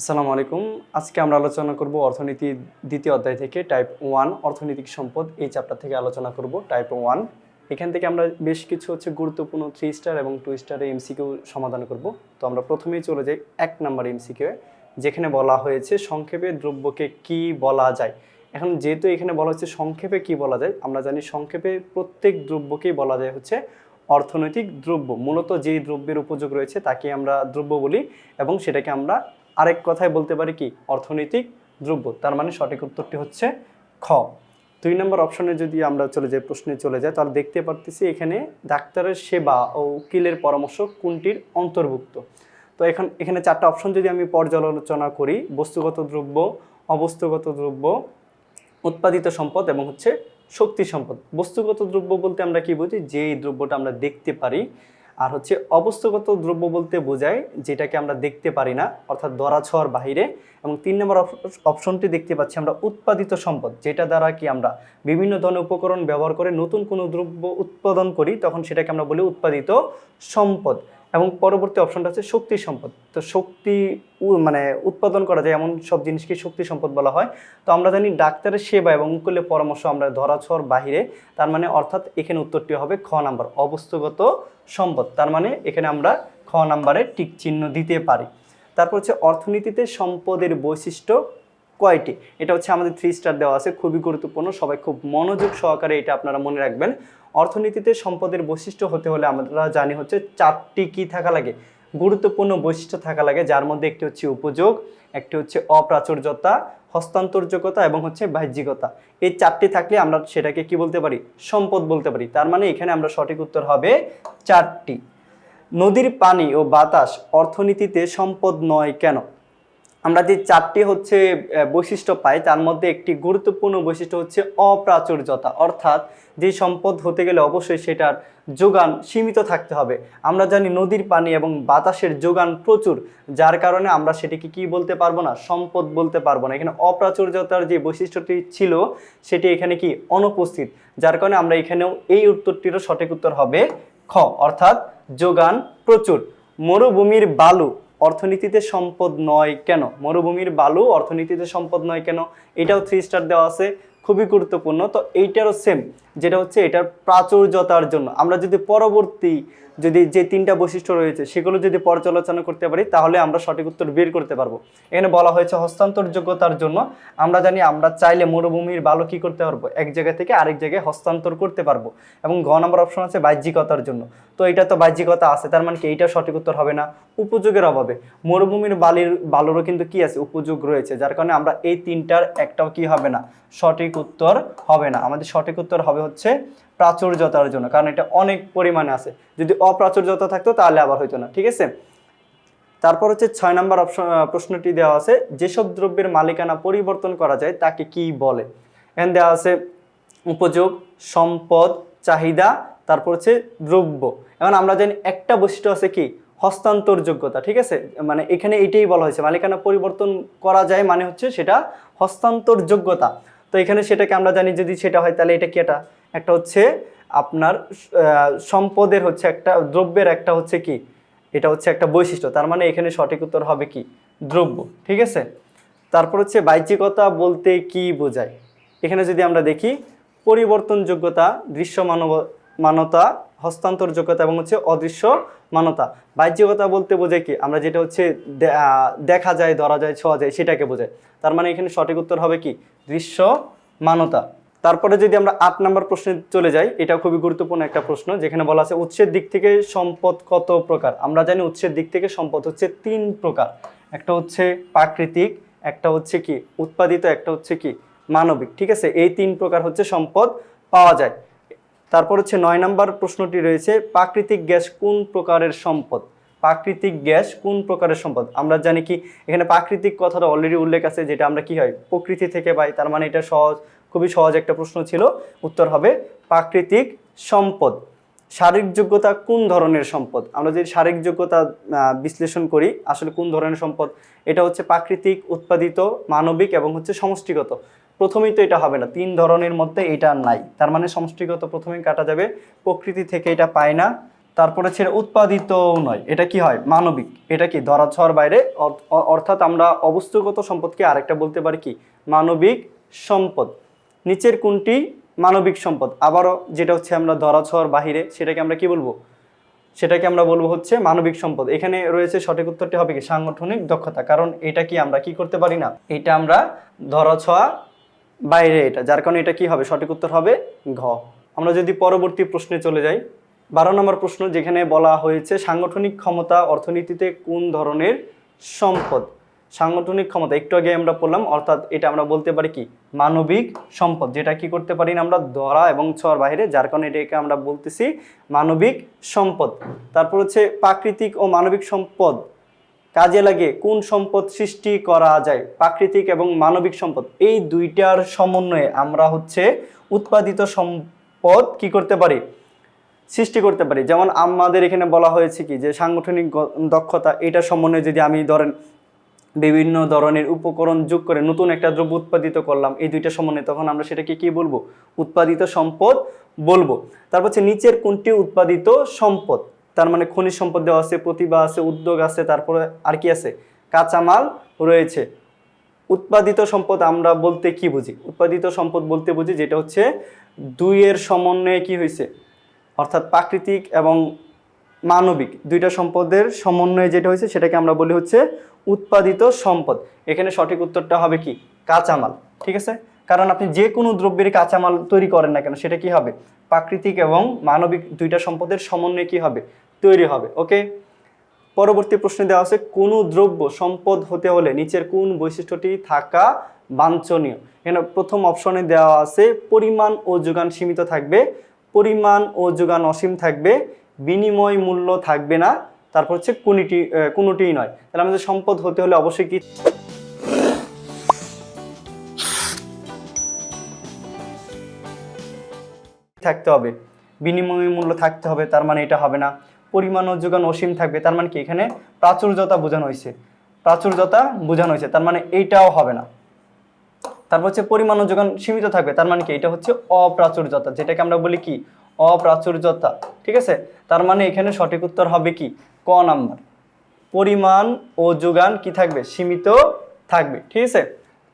আসসালামু আলাইকুম। আজকে আমরা আলোচনা করব অর্থনীতি দ্বিতীয় অধ্যায় থেকে টাইপ ওয়ান অর্থনৈতিক সম্পদ। এই চ্যাপ্টার থেকে আলোচনা করব টাইপ ওয়ান এখান থেকে আমরা বেশ কিছু হচ্ছে গুরুত্বপূর্ণ থ্রি স্টার এবং টু স্টারের এমসিকিউ সমাধান করব। তো আমরা প্রথমেই চলে যাই এক নাম্বার এমসিকিউ যেখানে বলা হয়েছে সংক্ষেপে দ্রব্যকে কি বলা যায়। এখন যেহেতু এখানে বলা হচ্ছে সংক্ষেপে কি বলা যায়, আমরা জানি সংক্ষেপে প্রত্যেক দ্রব্যকেই বলা যায় হচ্ছে অর্থনৈতিক দ্রব্য। মূলত যেই দ্রব্যের উপযোগ রয়েছে তাকে আমরা দ্রব্য বলি এবং সেটাকে আমরা আরেক কথায় বলতে পারি কি? অর্থনৈতিক দ্রব্য। তার মানে সঠিক উত্তরটি হচ্ছে খ। দুই নম্বর অপশনে যদি আমরা চলে যাই, প্রশ্নে চলে যাই, তাহলে দেখতে পারতেছি এখানে ডাক্তারের সেবা ও উকিলের পরামর্শ কোনটির অন্তর্ভুক্ত। তো এখন এখানে চারটা অপশন যদি আমি পর্যালোচনা করি, বস্তুগত দ্রব্য, অবস্তুগত দ্রব্য, উৎপাদিত সম্পদ এবং হচ্ছে শক্তি সম্পদ। বস্তুগত দ্রব্য বলতে আমরা কি বুঝি? যেই দ্রব্যটা আমরা দেখতে পারি আর হচ্ছে অবস্থাগত দ্রব্য বলতে বোঝায় যেটাকে আমরা দেখতে পারি না, অর্থাৎ দরা ছোঁয়ার বাহিরে। এবং তিন নম্বর অপশনটি দেখতে পাচ্ছি আমরা উৎপাদিত সম্পদ, যেটা দ্বারা কি আমরা বিভিন্ন ধরনের উপকরণ ব্যবহার করে নতুন কোনো দ্রব্য উৎপাদন করি, তখন সেটাকে আমরা বলি উৎপাদিত সম্পদ। এবং পরবর্তী অপশনটা হচ্ছে শক্তি সম্পদ। তো শক্তি মানে উৎপাদন করা যায় এমন সব জিনিসকে শক্তি সম্পদ বলা হয়। তো আমরা জানি ডাক্তারের সেবা এবং উকিলের পরামর্শ আমরা ধরা ধরাছোঁয়ার বাহিরে, তার মানে অর্থাৎ এখানে উত্তরটি হবে খ নাম্বার, অবস্থাগত সম্পদ। তার মানে এখানে আমরা খ নাম্বারে টিক চিহ্ন দিতে পারি। তারপর হচ্ছে অর্থনীতিতে সম্পদের বৈশিষ্ট্য কয়টি? এটা হচ্ছে আমাদের থ্রি স্টার দেওয়া আছে, খুবই গুরুত্বপূর্ণ, সবাই খুব মনোযোগ সহকারে এটা আপনারা মনে রাখবেন। অর্থনীতিতে সম্পদের বৈশিষ্ট্য হতে হলে আমরা জানি হচ্ছে চারটি কি থাকা লাগে? গুরুত্বপূর্ণ বৈশিষ্ট্য থাকা লাগে, যার মধ্যে একটি হচ্ছে উপযোগ, একটি হচ্ছে অপ্রাচুর্যতা, হস্তান্তরযোগ্যতা এবং হচ্ছে বাহ্যিকতা। এই চারটি থাকলে আমরা সেটাকে কি বলতে পারি? সম্পদ বলতে পারি। তার মানে এখানে আমরা সঠিক উত্তর হবে চারটি। নদীর পানি ও বাতাস অর্থনীতিতে সম্পদ নয় কেন? আমরা যে চারটি হচ্ছে বৈশিষ্ট্য পাই, তার মধ্যে একটি গুরুত্বপূর্ণ বৈশিষ্ট্য হচ্ছে অপ্রাচুর্যতা। অর্থাৎ যে সম্পদ হতে গেলে অবশ্যই সেটার যোগান সীমিত থাকতে হবে। আমরা জানি নদীর পানি এবং বাতাসের যোগান প্রচুর, যার কারণে আমরা সেটিকে কি বলতে পারব না, সম্পদ বলতে পারব না। এখানে অপ্রাচুর্যতার যে বৈশিষ্ট্যটি ছিল, সেটি এখানে কি অনুপস্থিত, যার কারণে আমরা এখানেও এই উত্তরটিরও সঠিক উত্তর হবে খ, অর্থাৎ যোগান প্রচুর। মরুভূমির বালু অর্থনীতিতে সম্পদ নয় কেন? মরুভূমির বালু অর্থনীতিতে সম্পদ নয় কেন? এটাও থ্রি স্টার দেওয়া আছে, খুবই গুরুত্বপূর্ণ। তো এইটারও সেম যেটা হচ্ছে এটার প্রাচুর্যতার জন্য। আমরা যদি পরবর্তী যদি যে তিনটা বৈশিষ্ট্য রয়েছে সেগুলো যদি পর্যালোচনা করতে পারি, তাহলে আমরা সঠিক উত্তর বের করতে পারব। এখানে বলা হয়েছে হস্তান্তরযোগ্যতার জন্য। আমরা জানি আমরা চাইলে মরুভূমির বালু কি করতে পারব? এক জায়গা থেকে আরেক জায়গায় হস্তান্তর করতে পারব। এবং ঘ নম্বর অপশন আছে বাহ্যিকতার জন্য। তো এটা তো বাহ্যিকতা আছে, তার মানে কি এইটা সঠিক উত্তর হবে না? উপযোগের অভাবে। মরুভূমির বালির, বালুরও কিন্তু কি আছে? উপযোগ রয়েছে, যার কারণে আমরা এই তিনটার একটাও কি হবে না? সঠিক উত্তর হবে না। আমাদের সঠিক উত্তর হবে হচ্ছে প্রাচুর্যতার জন্য, কারণ এটা অনেক পরিমাণে আছে। যদি অপ্রাচুর্যতা থাকতো, তাহলে আবার হইতো না, ঠিক আছে? তারপর হচ্ছে ছয় নম্বর অপশন প্রশ্নটি দেওয়া আছে, যেসব দ্রব্যের মালিকানা পরিবর্তন করা যায়, তাকে কি বলে? এখানে দেওয়া আছে, উপযোগ, সম্পদ, চাহিদা, তারপর হচ্ছে দ্রব্য। এখন আমরা জানি একটা বৈশিষ্ট্য আছে কি? হস্তান্তরযোগ্যতা, ঠিক আছে? মানে এখানে এইটাই বলা হয়েছে, মালিকানা পরিবর্তন করা যায় মানে হচ্ছে সেটা হস্তান্তরযোগ্যতা। তো এখানে সেটাকে আমরা জানি, যদি সেটা হয়, তাহলে এটা কি এটা? একটা হচ্ছে আপনার সম্পদের হচ্ছে একটা, দ্রব্যের একটা হচ্ছে কি? এটা হচ্ছে একটা বৈশিষ্ট্য। তার মানে এখানে সঠিক উত্তর হবে কি? দ্রব্য, ঠিক আছে? তারপর হচ্ছে বাহ্যিকতা বলতে কি বোঝায়? এখানে যদি আমরা দেখি, পরিবর্তনযোগ্যতা, দৃশ্য মানব, মানতা, হস্তান্তরযোগ্যতা এবং হচ্ছে অদৃশ্য মানতা। বাহ্যিকতা বলতে বোঝায় কি? আমরা যেটা হচ্ছে দেখা যায়, ধরা যায়, ছোঁয়া যায়, সেটাকে বোঝায়। তার মানে এখানে সঠিক উত্তর হবে কি? দৃশ্য মানতা। তারপরে যদি আমরা আট নম্বর প্রশ্নে চলে যাই, এটা খুবই গুরুত্বপূর্ণ একটা প্রশ্ন, যেখানে বলা আছে উৎসের দিক থেকে সম্পদ কত প্রকার? আমরা জানি উৎসের দিক থেকে সম্পদ হচ্ছে তিন প্রকার। একটা হচ্ছে প্রাকৃতিক, একটা হচ্ছে কি? উৎপাদিত, একটা হচ্ছে কি? মানবিক, ঠিক আছে? এই তিন প্রকার হচ্ছে সম্পদ পাওয়া যায়। তারপর হচ্ছে নয় নম্বর প্রশ্নটি রয়েছে, প্রাকৃতিক গ্যাস কোন প্রকারের সম্পদ? প্রাকৃতিক গ্যাস কোন প্রকারের সম্পদ? আমরা জানি কি, এখানে প্রাকৃতিক কথাটা অলরেডি উল্লেখ আছে, যেটা আমরা কি হয়? প্রকৃতি থেকে পাই, তার মানে এটা সহজ। খুবই সহজ একটা প্রশ্ন ছিল। উত্তর হবে, প্রাকৃতিক সম্পদ। শারীরিক যোগ্যতা কোন ধরনের সম্পদ? আমরা যদি শারীরিক যোগ্যতা বিশ্লেষণ করি, আসলে কোন ধরনের সম্পদ? এটা হচ্ছে প্রাকৃতিক, উৎপাদিত, মানবিক এবং হচ্ছে সমষ্টিগত। প্রথমেই তো এটা হবে না, তিন ধরনের মধ্যে এটা নাই। তার মানে সমষ্টিগত প্রথমেই কাটা যাবে, প্রকৃতি থেকে এটা পায় না। তারপরে ছিল উৎপাদিত নয়, এটা কি হয়? মানবিক। এটা কি? ধরা ছোঁয়ার বাইরে অর্থাৎ আমরা অবস্তুগত সম্পদকে আরেকটা বলতে পারি কি? মানবিক সম্পদ। নিচের কোনটি মানবিক সম্পদ? আবারও যেটা হচ্ছে আমরা ধরা ছোঁয়ার বাহিরে, সেটাকে আমরা কি বলব? সেটাকে আমরা বলব হচ্ছে মানবিক সম্পদ। এখানে রয়েছে সঠিক উত্তরটি হবে কি? সাংগঠনিক দক্ষতা। কারণ এটা কি আমরা কি করতে পারি না? এটা আমরা ধরা ছোঁয়া বাইরে এটা। যার কারণে এটা কি হবে? সঠিক উত্তর হবে ঘ। আমরা যদি পরবর্তী প্রশ্নে চলে যাই, বারো নম্বর প্রশ্ন যেখানে বলা হয়েছে সাংগঠনিক ক্ষমতা অর্থনীতিতে কোন ধরনের সম্পদ? সাংগঠনিক ক্ষমতা, একটু আগে আমরা পড়লাম, অর্থাৎ এটা আমরা বলতে পারি কি? মানবিক সম্পদ, যেটা কি করতে পারি না আমরা? ধরা এবং ছোঁয়ার বাইরে, যার কারণে এটাকে আমরা বলতেছি মানবিক সম্পদ। তারপর হচ্ছে প্রাকৃতিক ও মানবিক সম্পদ। কাজে লাগে কোন সম্পদ সৃষ্টি করা যায়? প্রাকৃতিক এবং মানবিক সম্পদ। এই দুইটার সমন্বয়ে আমরা হচ্ছে উৎপাদিত সম্পদ কি করতে পারি? সৃষ্টি করতে পারি। যেমন আমাদের এখানে বলা হয়েছে কি? যে সাংগঠনিক দক্ষতা, এটা সমন্বয়ে যদি আমি ধরেন বিভিন্ন ধরনের উপকরণ যোগ করে নতুন একটা দ্রব্য উৎপাদিত করলাম। এই দুইটা সমন্বয়ে তখন আমরা সেটাকে কি বলব? উৎপাদিত সম্পদ বলব। তারপর হচ্ছে নিচের কোনটি উৎপাদিত সম্পদ? তার মানে খনিজ সম্পদ দেওয়া আছে, প্রতিভা আছে, উদ্যোগ আছে, তারপরে আর কি আছে? কাঁচামাল রয়েছে। উৎপাদিত সম্পদ আমরা বলতে কি বুঝি? উৎপাদিত সম্পদ বলতে বুঝি যেটা হচ্ছে দুইয়ের সমন্বয়ে কি হয়েছে? অর্থাৎ প্রাকৃতিক এবং মানবিক, দুইটা সম্পদের সমন্বয়ে যেটা হয়েছে সেটাকে আমরা বলি হচ্ছে উৎপাদিত সম্পদ। এখানে সঠিক উত্তরটা হবে কি? কাঁচামাল, ঠিক আছে? কারণ আপনি যে কোনো দ্রব্যের কাঁচামাল তৈরি করেন না কেন, সেটা কি হবে? প্রাকৃতিক এবং মানবিক দুইটা সম্পদের সমন্বয়ে কি হবে? তৈরি হবে ওকে পরবর্তী প্রশ্নে দেওয়া আছে, কোনো দ্রব্য সম্পদ হতে হলে নিচের কোন বৈশিষ্ট্যটি থাকা বাঞ্ছনীয়? এখানে প্রথম অপশনে দেওয়া আছে, পরিমাণ ও যোগান সীমিত থাকবে, পরিমাণ ও যোগান অসীম থাকবে বিনিময় মূল্য থাকবে না, তারপর হচ্ছে কোনটি কোনোটিই নয়। তাহলে আমাদের সম্পদ হতে হলে অবশ্যই কি থাকতে হবে। বিনিময় মূল্য থাকতে হবে, তার মানে এটা হবে না। পরিমাণ যোগান অসীম থাকবে, তার মানে কি? এখানে প্রাচুর্যতা বোঝানো হয়েছে। প্রাচুর্যতা বোঝানো হয়েছে, তার মানে এইটাও হবে না। তারপর হচ্ছে পরিমাণ যোগান সীমিত থাকবে, তার মানে কি? এটা হচ্ছে অপ্রাচুর্যতা, যেটাকে আমরা বলি কি? অপ্রাচুর্যতা। ঠিক আছে? তার মানে এখানে সঠিক উত্তর হবে কি? ক নাম্বার। পরিমাণ ও যোগান কি থাকবে? সীমিত থাকবে। ঠিক আছে?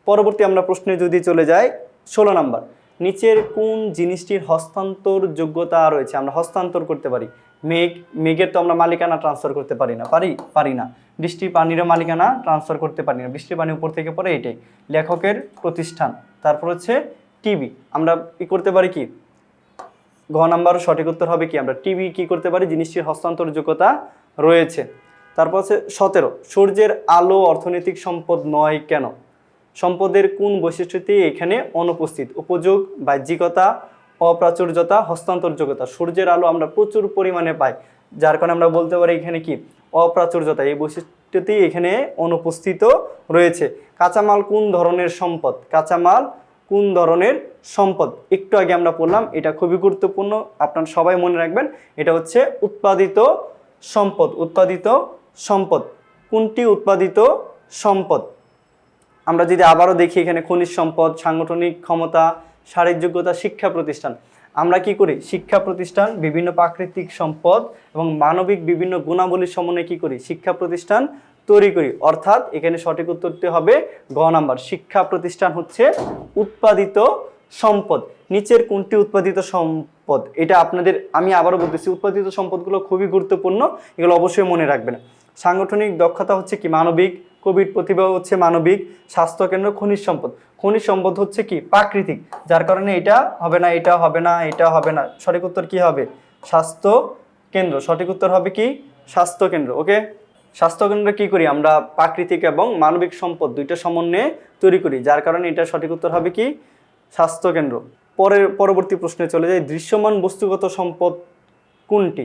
পরবর্তী আমরা প্রশ্নে যদি চলে যাই, ষোলো নাম্বার। নিচের কোন জিনিসটির হস্তান্তর যোগ্যতা রয়েছে? আমরা হস্তান্তর করতে পারি। মেঘ, মেঘের তো আমরা মালিকানা ট্রান্সফার করতে পারি না। পারি? পারি না। বৃষ্টির পানিরও মালিকানা ট্রান্সফার করতে পারি না। বৃষ্টির পানি উপর থেকে পড়ে এটাই। লেখকের প্রতিষ্ঠান। তারপর হচ্ছে টিভি। আমরা ই করতে পারি কি? ঘ নাম্বার সঠিক উত্তর হবে কি? আমরা টিভি কি করতে পারি? জিনিসটির হস্তান্তর যোগ্যতা রয়েছে। তারপর হচ্ছে সতেরো, সূর্যের আলো অর্থনৈতিক সম্পদ নয় কেন? সম্পদের কোন বৈশিষ্ট্যটি এখানে অনুপস্থিত? উপযোগ, বাহ্যিকতা, অপ্রাচুর্যতা, হস্তান্তরযোগ্যতা। সূর্যের আলো আমরা প্রচুর পরিমাণে পাই। যার কারণে আমরা বলতে পারি এখানে কি? অপ্রাচুর্যতা। এই বৈশিষ্ট্যটি এখানে অনুপস্থিত রয়েছে। কাঁচামাল কোন ধরনের সম্পদ? কাঁচামাল কোন ধরনের সম্পদ। একটু আগে আমরা পড়লাম, এটা খুবই গুরুত্বপূর্ণ, আপনার সবাই মনে রাখবেন, এটা হচ্ছে উৎপাদিত সম্পদ উৎপাদিত সম্পদ। কোনটি উৎপাদিত সম্পদ? আমরা যদি আবারও দেখি এখানে খনিজ সম্পদ, সাংগঠনিক ক্ষমতা, শারীরিক যোগ্যতা, শিক্ষা প্রতিষ্ঠান। আমরা কি করি? শিক্ষা প্রতিষ্ঠান, বিভিন্ন প্রাকৃতিক সম্পদ এবং মানবিক বিভিন্ন গুণাবলীর সমন্বয়ে কি করি? শিক্ষা প্রতিষ্ঠান তৈরি করি। অর্থাৎ এখানে সঠিক উত্তরটি হবে গ নাম্বার। শিক্ষা প্রতিষ্ঠান হচ্ছে উৎপাদিত সম্পদ, নিচের কোনটি উৎপাদিত সম্পদ? এটা আপনাদের, আমি আবারও বলতেছি, উৎপাদিত সম্পদগুলো খুবই গুরুত্বপূর্ণ, এগুলো অবশ্যই মনে রাখবেন। সাংগঠনিক দক্ষতা হচ্ছে কি? মানবিক, কোভিড প্রতিভা হচ্ছে মানবিক, স্বাস্থ্যকেন্দ্র, খনিজ সম্পদ। খনিজ সম্পদ হচ্ছে কি? প্রাকৃতিক, যার কারণে এটা হবে না, এটা হবে না, এটা হবে না। সঠিক উত্তর কি হবে? স্বাস্থ্য কেন্দ্র সঠিক উত্তর হবে কি? স্বাস্থ্য কেন্দ্র ওকে? স্বাস্থ্য কেন্দ্র কি করি? আমরা প্রাকৃতিক এবং মানবিক সম্পদ দুইটা সমন্বয়ে তৈরি করি, যার কারণে এটা সঠিক উত্তর হবে কি? স্বাস্থ্য কেন্দ্র পরের, পরবর্তী প্রশ্নে চলে যাই। দৃশ্যমান বস্তুগত সম্পদ কোনটি?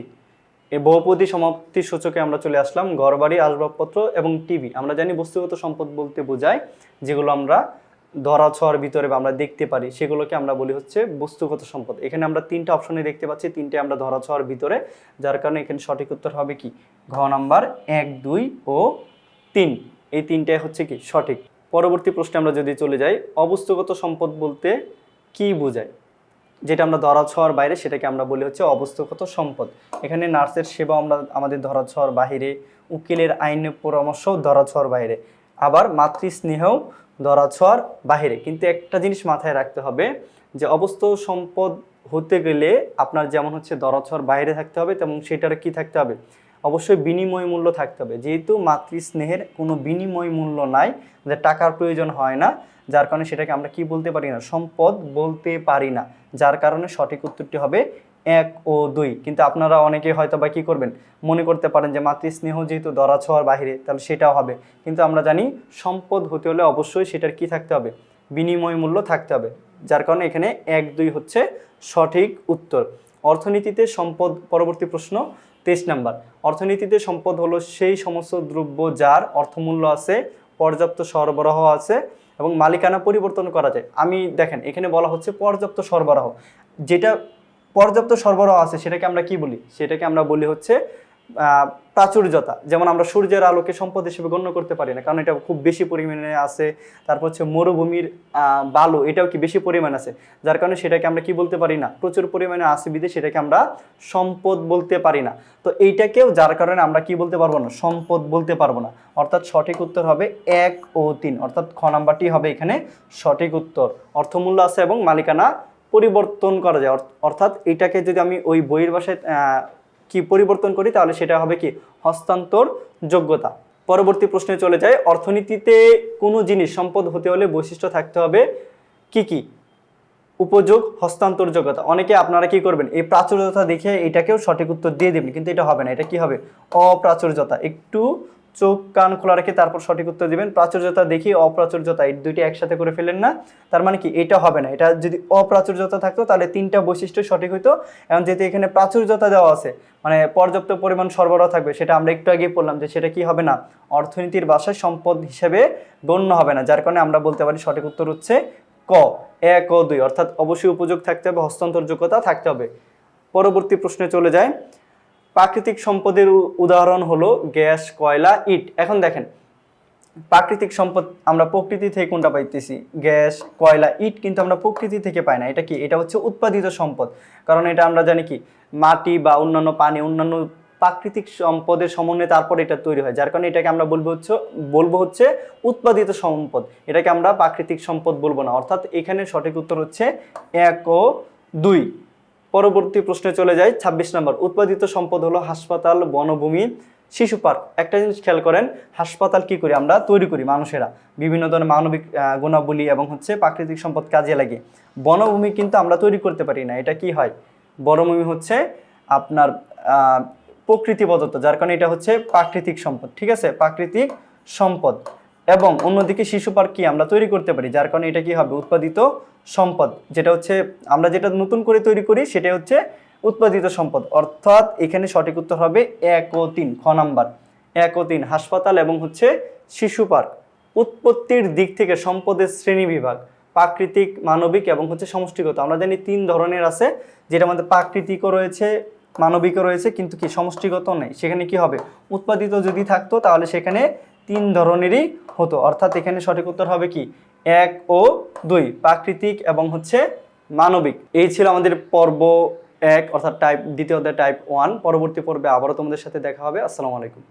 এই বহুপদী সমাপ্তি সূচকে আমরা চলে আসলাম ঘরবাড়ি, আসবাবপত্র এবং টিভি। আমরা জানি বস্তুগত সম্পদ বলতে বোঝায় যেগুলো আমরা ধরা ছোঁয়ার ভিতরে বা আমরা দেখতে পারি, সেগুলোকে আমরা বলি হচ্ছে বস্তুগত সম্পদ। এখানে আমরা তিনটা অপশনে দেখতে পাচ্ছি, তিনটে আমরা ধরা ছোঁয়ার ভিতরে। যার কারণে এখানে সঠিক উত্তর হবে কি? ঘ নাম্বার এক, দুই ও তিন। এই তিনটাই হচ্ছে কি? সঠিক। পরবর্তী প্রশ্নে আমরা যদি চলে যাই, অবস্তুগত সম্পদ বলতে কি বোঝায়? যেটা আমরা ধরা ছোঁয়ার বাইরে সেটাকে আমরা বলি হচ্ছে অবস্থাগত সম্পদ। এখানে নার্সের সেবা আমরা আমাদের ধরা ছোঁয়ার বাহিরে, উকিলের আইনের পরামর্শ ধরা ছোঁয়ার বাইরে। আবার মাতৃস্নেহও ধরা ছোঁয়ার বাহিরে। কিন্তু একটা জিনিস মাথায় রাখতে হবে যে অবস্থ সম্পদ হতে গেলে আপনার যেমন হচ্ছে ধরা ছোঁয়ার বাইরে থাকতে হবে, তেমন সেটার কি থাকতে হবে? অবশ্যই বিনিময় মূল্য থাকতে হবে। যেহেতু মাতৃস্নেহের কোনো বিনিময় মূল্য নাই, যে টাকার প্রয়োজন হয় না, যার কারণে সেটাকে আমরা কি বলতে পারি না, সম্পদ বলতে পারি না। যার কারণে সঠিক উত্তরটি হবে এক ও দুই। কিন্তু আপনারা অনেকে হয়তো বা কী করবেন? মনে করতে পারেন যে মাতৃস্নেহ যেহেতু দরা ছোঁয়ার বাহিরে, তাহলে সেটাও হবে। কিন্তু আমরা জানি সম্পদ হতে হলে অবশ্যই সেটার কি থাকতে হবে? বিনিময় মূল্য থাকতে হবে। যার কারণে এখানে এক দুই হচ্ছে সঠিক উত্তর। অর্থনীতিতে সম্পদ পরবর্তী প্রশ্ন তেইশ নাম্বার। অর্থনীতিতে সম্পদ হলো সেই সমস্ত দ্রব্য যার অর্থমূল্য আছে, পর্যাপ্ত সরবরাহ আছে এবং মালিকানা পরিবর্তন করা যায়। আমি দেখেন, এখানে বলা হচ্ছে পর্যাপ্ত সরবরাহ। যেটা পর্যাপ্ত সরবরাহ আছে সেটাকে আমরা কি বলি? সেটাকে আমরা বলি হচ্ছে প্রাচুর্যতা। যেমন আমরা সূর্যের আলোকে সম্পদ হিসেবে গণ্য করতে পারি না কারণ এটা খুব বেশি পরিমাণে আছে। তারপর হচ্ছে মরুভূমির বালু এটাও কি বেশি পরিমাণ আছে? যার কারণে সেটাকে আমরা কি বলতে পারি না? প্রচুর পরিমাণে আছে বিদে সেটাকে আমরা সম্পদ বলতে পারি না। তো এইটাকেও যার কারণে আমরা কি বলতে পারব না? সম্পদ বলতে পারব না। অর্থাৎ সঠিক উত্তর হবে এক ও তিন। অর্থাৎ খ নাম্বারটি হবে এখানে সঠিক উত্তর। অর্থমূল্য আছে এবং মালিকানা পরিবর্তন করা যায়। অর্থ- অর্থাৎ এটাকে যদি আমি ওই বইয়ের আহ, কি পরিবর্তন করি, তাহলে সেটা হবে কি? হস্তান্তর যোগ্যতা। পরবর্তী প্রশ্নে চলে যায় অর্থনীতিতে কোনো জিনিস, সম্পদ হতে হলে বৈশিষ্ট্য থাকতে হবে কি কি? উপযোগ, হস্তান্তর যোগ্যতা। অনেকে আপনারা কি করবেন? এই প্রাচুর্যতা দেখে এটাকেও সঠিক উত্তর দিয়ে দেবেন, কিন্তু এটা হবে না। এটা কি হবে? অপ্রাচুর্যতা। একটু চোখ, কান খোলা রেখে তারপর সঠিক উত্তর দিবেন। প্রাচুর্যতা দেখি অপ্রাচুর্যতা এই দুইটি একসাথে করে ফেলেন না। তার মানে কি? এটা হবে না। এটা যদি অপ্রাচুর্যতা থাকতো, তাহলে তিনটা বৈশিষ্ট্য সঠিক হতো এবং যেহেতু এখানে প্রাচুর্যতা দেওয়া আছে মানে পর্যাপ্ত পরিমাণ সরবরাহ থাকবে, সেটা আমরা একটু আগে বললাম যে সেটা কি হবে না? অর্থনীতির বাসায় সম্পদ হিসেবে গণ্য হবে না, যার কারণে আমরা বলতে পারি সঠিক উত্তর হচ্ছে ক। এক ও দুই। অর্থাৎ অবশ্যই উপযোগ থাকতে হবে, হস্তান্তরযোগ্যতা থাকতে হবে। পরবর্তী প্রশ্নে চলে যায় প্রাকৃতিক সম্পদের উদাহরণ হলো গ্যাস, কয়লা, ইট। এখন দেখেন, প্রাকৃতিক সম্পদ আমরা প্রকৃতি থেকে কোনটা পাইতেছি? গ্যাস, কয়লা, ইট কিন্তু আমরা প্রকৃতি থেকে পাই না। এটা কি? এটা হচ্ছে উৎপাদিত সম্পদ। কারণ এটা আমরা জানি কি? মাটি বা অন্যান্য পানি, অন্যান্য প্রাকৃতিক সম্পদের সমন্বয়ে তারপর এটা তৈরি হয়। যার কারণে এটাকে আমরা বলব হচ্ছে বলব হচ্ছে উৎপাদিত সম্পদ। এটাকে আমরা প্রাকৃতিক সম্পদ বলব না। অর্থাৎ এখানে সঠিক উত্তর হচ্ছে এক ও দুই। পরবর্তী প্রশ্নে চলে যাই। ছাব্বিশ নম্বর, উৎপাদিত সম্পদ হলো হাসপাতাল, বনভূমি, শিশু পার্ক। একটা জিনিস খেয়াল করেন, হাসপাতাল কি করি আমরা? তৈরি করি মানুষেরা। বিভিন্ন ধরনের মানবিক গুণাবলী এবং হচ্ছে প্রাকৃতিক সম্পদ কাজে লাগে। বনভূমি কিন্তু আমরা তৈরি করতে পারি না। এটা কি হয়? বনভূমি হচ্ছে আপনার প্রকৃতি প্রদত্ত, যার কারণে এটা হচ্ছে প্রাকৃতিক সম্পদ। ঠিক আছে? প্রাকৃতিক সম্পদ। এবং অন্যদিকে শিশু পার্ক কি আমরা তৈরি করতে পারি? যার কারণে এটা কি হবে? উৎপাদিত সম্পদ। যেটা হচ্ছে, আমরা যেটা নতুন করে তৈরি করি সেটা হচ্ছে উৎপাদিত সম্পদ। অর্থাৎ এখানে সঠিক উত্তর হবে এক ও তিন, খ নাম্বার। এক ও তিন, হাসপাতাল এবং হচ্ছে শিশু পার্ক। উৎপত্তির দিক থেকে সম্পদের শ্রেণি বিভাগ, প্রাকৃতিক, মানবিক এবং হচ্ছে সমষ্টিগত। আমরা জানি তিন ধরনের আছে যেটা আমাদের প্রাকৃতিকও রয়েছে, মানবিকও রয়েছে, কিন্তু কি সমষ্টিগত নেই। সেখানে কি হবে? উৎপাদিত যদি থাকতো, তাহলে সেখানে তিন ধরনেরই হতো। অর্থাৎ এখানে সঠিক উত্তর হবে কি? এক ও দুই, প্রাকৃতিক এবং হচ্ছে মানবিক। এই ছিল আমাদের পর্ব এক, অর্থাৎ টাইপ দ্বিতীয় টাইপ ওয়ান পরবর্তী পর্বে আবারও তোমাদের সাথে দেখা হবে। আসসালামু আলাইকুম।